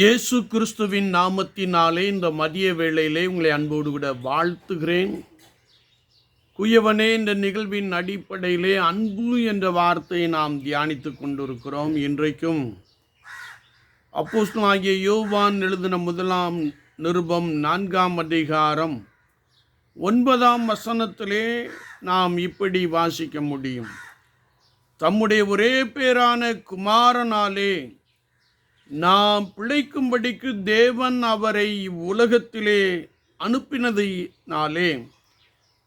இயேசு கிறிஸ்துவின் நாமத்தினாலே இந்த மதிய வேளையிலே உங்களை அன்போடு விட வாழ்த்துகிறேன். குயவனே இந்த நிகழ்வின் அடிப்படையிலே அன்பு என்ற வார்த்தையை நாம் தியானித்துக் கொண்டிருக்கிறோம் இன்றைக்கும். அப்போஸ்தலனாகிய யோவான் எழுதின முதலாம் நிருபம் நான்காம் அதிகாரம் ஒன்பதாம் வசனத்திலே நாம் இப்படி வாசிக்க முடியும். தம்முடைய ஒரே பேரான குமாரனாலே நாம் பிழைக்கும்படிக்கு தேவன் அவரை இவ்வுலகத்திலே அனுப்பினதினாலே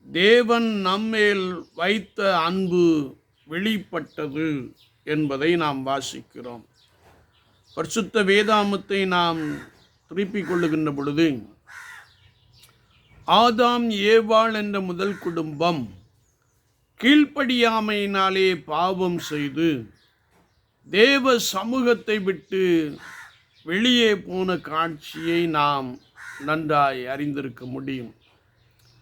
தேவன் நம்மேல் வைத்த அன்பு வெளிப்பட்டது என்பதை நாம் வாசிக்கிறோம். பரிசுத்த வேதாமத்தை நாம் திருப்பிக் கொள்ளுகின்ற பொழுது ஆதாம் ஏவாள் என்ற முதல் குடும்பம் கீழ்ப்படியாமையினாலே பாவம் செய்து தேவ சமூகத்தை விட்டு வெளியே போன காட்சியை நாம் நன்றாய் அறிந்திருக்க முடியும்.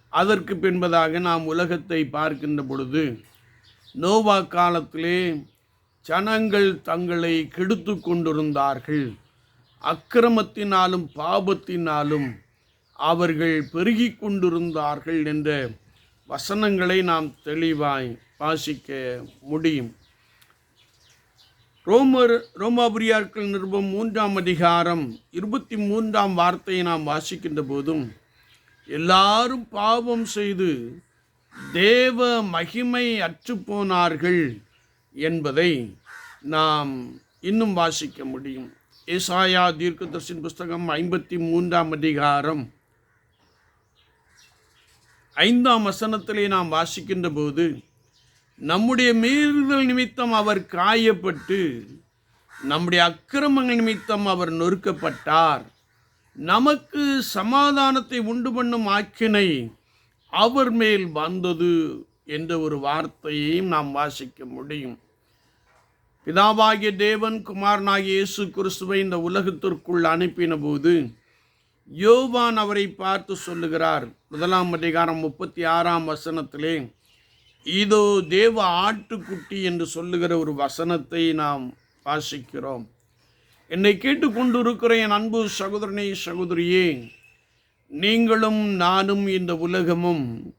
அதற்கு பின்பதாக நாம் உலகத்தை பார்க்கின்ற பொழுது நோவா காலத்திலே ஜனங்கள் தங்களை கெடுத்து கொண்டிருந்தார்கள். அக்கிரமத்தினாலும் பாபத்தினாலும் அவர்கள் பெருகி கொண்டிருந்தார்கள் என்ற வசனங்களை நாம் தெளிவாய் வாசிக்க முடியும். ரோமர் ரோமாபுரியார்கள் நிருபம் மூன்றாம் அதிகாரம் இருபத்தி மூன்றாம் வார்த்தையை நாம் வாசிக்கின்ற போதும் எல்லாரும் பாவம் செய்து தேவ மகிமை அற்றுப்போனார்கள் என்பதை நாம் இன்னும் வாசிக்க முடியும். ஏசாயா தீர்க்கதர்சின் புஸ்தகம் ஐம்பத்தி மூன்றாம் அதிகாரம் ஐந்தாம் வசனத்திலே நாம் வாசிக்கின்ற போது நம்முடைய மீறுதல் நிமித்தம் அவர் காயப்பட்டு நம்முடைய அக்கிரமங்கள் நிமித்தம் அவர் நொறுக்கப்பட்டார். நமக்கு சமாதானத்தை உண்டு பண்ணும் ஆக்கினை அவர் மேல் வந்தது என்ற ஒரு வார்த்தையையும் நாம் வாசிக்க முடியும். பிதாவாகிய தேவன் குமாரனாகிய இயேசு கிறிஸ்துவை இந்த உலகத்திற்குள் அனுப்பின போது யோவான் அவரை பார்த்து சொல்லுகிறார். முதலாம் அதிகாரம் முப்பத்தி ஆறாம் வசனத்திலே இதோ தேவ ஆட்டுக்குட்டி என்று சொல்லுகிற ஒரு வசனத்தை நாம் வாசிக்கிறோம். என்னை கேட்டுக்கொண்டிருக்கிற என் அன்பு சகோதரனே சகோதரியே நீங்களும் நானும் இந்த உலகமும்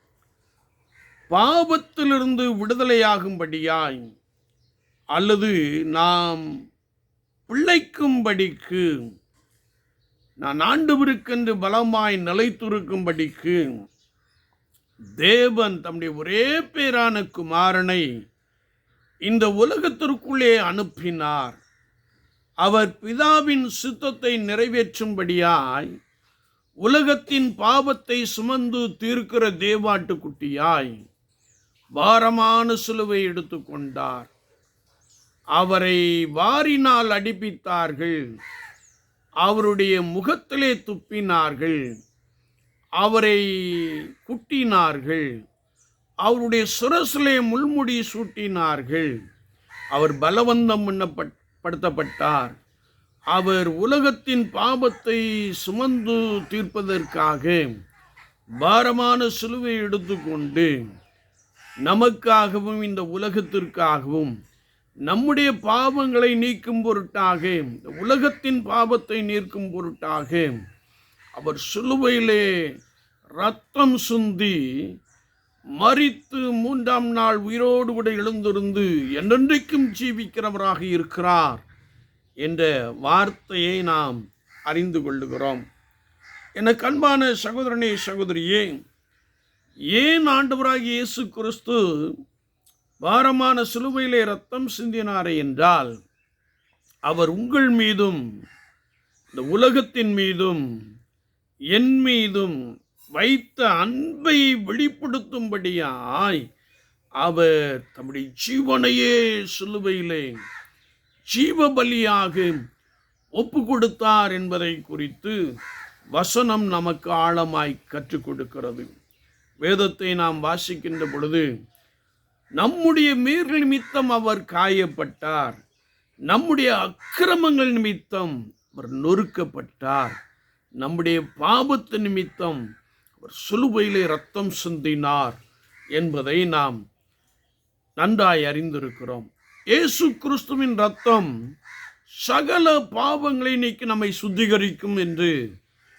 பாவத்திலிருந்து விடுதலையாகும்படியாய் அல்லது நாம் பிழைக்கும்படிக்கு நான் ஆண்டவருக்கென்று பலமாய் நிலைத்திருக்கும்படிக்கு தேவன் தம்முடைய ஒரே பேரான குமாரனை இந்த உலகத்திற்குள்ளே அனுப்பினார். அவர் பிதாவின் சித்தத்தை நிறைவேற்றும்படியாய் உலகத்தின் பாவத்தை சுமந்து தீர்க்கிற தேவாட்டுக்குட்டியாய் பாரமான சிலுவை எடுத்துக்கொண்டார் அவரை வாரினால் அடிப்பித்தார்கள் அவருடைய முகத்திலே துப்பினார்கள். அவரை குட்டினார்கள். அவருடைய சுரசிலே முள்முடி சூட்டினார்கள். அவர் பலவந்தம் படுத்தப்பட்டார். அவர் உலகத்தின் பாபத்தை சுமந்து தீர்ப்பதற்காக பாரமான சிலுவை எடுத்துக்கொண்டு நமக்காகவும் இந்த உலகத்திற்காகவும் நம்முடைய பாவங்களை நீக்கும் பொருட்டாக இந்த உலகத்தின் பாவத்தை நீக்கும் பொருட்டாக அவர் சிலுவையிலே ரத்தம் சுந்தி மறித்து மூன்றாம் நாள் உயிரோடு கூட எழுந்திருந்து என்றென்றைக்கும் ஜீவிக்கிறவராக இருக்கிறார் என்ற வார்த்தையை நாம் அறிந்து கொள்ளுகிறோம். எனக்கு அன்பான சகோதரனே சகோதரியே ஏன் ஆண்டவராக இயேசு கிறிஸ்து பாரமான சிலுவையிலே ரத்தம் சிந்தினாரே என்றால் அவர் உங்கள் மீதும் இந்த உலகத்தின் மீதும் என் மீதும் வைத்த அன்பை வெளிப்படுத்தும்படியாய் அவர் தம்முடைய ஜீவனையே சிலுவையிலே ஜீவ பலியாக ஒப்பு கொடுத்தார் என்பதை குறித்து வசனம் நமக்கு ஆழமாய் கற்றுக் கொடுக்கிறது. வேதத்தை நாம் வாசிக்கின்ற பொழுது நம்முடைய மீறல் நிமித்தம் அவர் காயப்பட்டார். நம்முடைய அக்கிரமங்கள் நிமித்தம் அவர் நொறுக்கப்பட்டார். நம்முடைய பாபத்து நிமித்தம் அவர் சிலுவையிலே ரத்தம் சிந்தினார் என்பதை நாம் நன்றாய் அறிந்திருக்கிறோம். இயேசு கிறிஸ்துவின் ரத்தம் சகல பாவங்களை நீக்கி நம்மை சுத்திகரிக்கும் என்று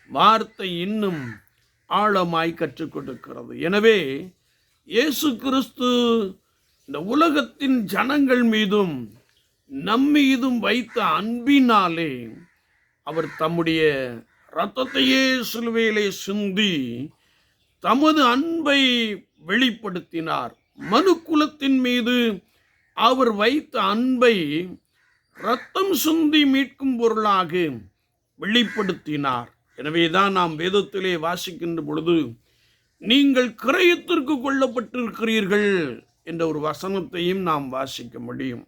வார்த்தை இன்னும் ஆழமாய் கற்றுக் கொடுக்கிறது. எனவே இயேசு கிறிஸ்து இந்த உலகத்தின் ஜனங்கள் மீதும் நம்மீதும் வைத்த அன்பினாலே அவர் தம்முடைய இரத்தத்தையே சிலுவையிலே சிந்தி தமது அன்பை வெளிப்படுத்தினார். மனு குலத்தின் மீது அவர் வைத்த அன்பை ரத்தம் சுந்தி மீட்கும் பொருளாக வெளிப்படுத்தினார். எனவேதான் நாம் வேதத்திலே வாசிக்கின்ற பொழுது நீங்கள் கிரயத்திற்கு கொல்லப்பட்டிருக்கிறீர்கள் என்ற ஒரு வசனத்தையும் நாம் வாசிக்க முடியும்.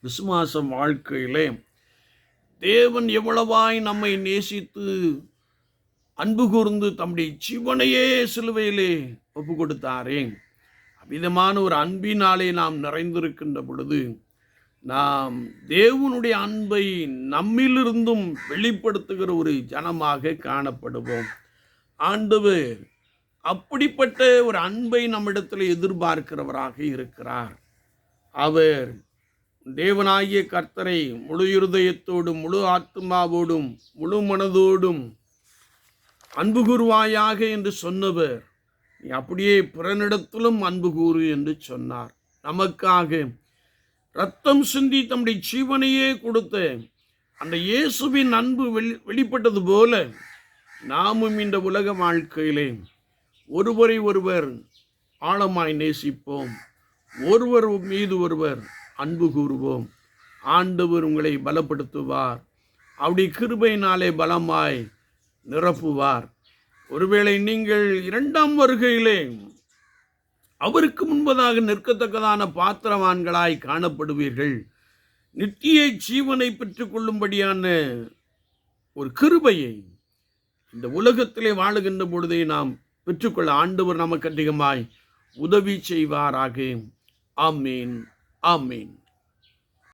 விசுவாசம் வாழ்க்கையிலே தேவன் எவ்வளவாய் நம்மை நேசித்து அன்பு கூர்ந்து தம்முடைய ஜீவனையே சிலுவையிலே ஒப்பு கொடுத்தாரே அவ்விதமான ஒரு அன்பினாலே நாம் நிறைந்திருக்கின்ற பொழுது நாம் தேவனுடைய அன்பை நம்மிலிருந்தும் வெளிப்படுத்துகிற ஒரு ஜனமாக காணப்படுவோம். ஆண்டவர் அப்படிப்பட்ட ஒரு அன்பை நம்மிடத்தில் எதிர்பார்க்கிறவராக இருக்கிறார். அவர் தேவனாகிய கர்த்தரை முழு இருதயத்தோடும் முழு ஆத்மாவோடும் முழு மனதோடும் அன்பு கூறுவாயாக என்று சொன்னவர். நீ அப்படியே பிறனிடத்திலும் அன்பு கூறு என்று சொன்னார். நமக்காக ரத்தம் சிந்தி தம்முடைய ஜீவனையே கொடுத்த அந்த இயேசுவின் அன்பு வெளி வெளிப்பட்டது போல நாமும் இந்த உலக வாழ்க்கையிலே ஒருவரை ஒருவர் ஆழமாய் நேசிப்போம். ஒருவர் மீது ஒருவர் அன்பு கூறுவோம். ஆண்டவர் உங்களை பலப்படுத்துவார். அப்படி கிருபையினாலே பலமாய் நிரப்புவார். ஒருவேளை நீங்கள் இரண்டாம் வருகையிலே அவருக்கு முன்பதாக நிற்கத்தக்கதான பாத்திரவான்களாய் காணப்படுவீர்கள். நித்திய ஜீவனை பெற்றுக்கொள்ளும்படியான ஒரு கிருபையை இந்த உலகத்திலே வாழுகின்ற பொழுதே நாம் பெற்றுக்கொள்ள ஆண்டவர் நமக்கு அதிகமாய் உதவி செய்வாராக. ஆமீன் ஆமீன்.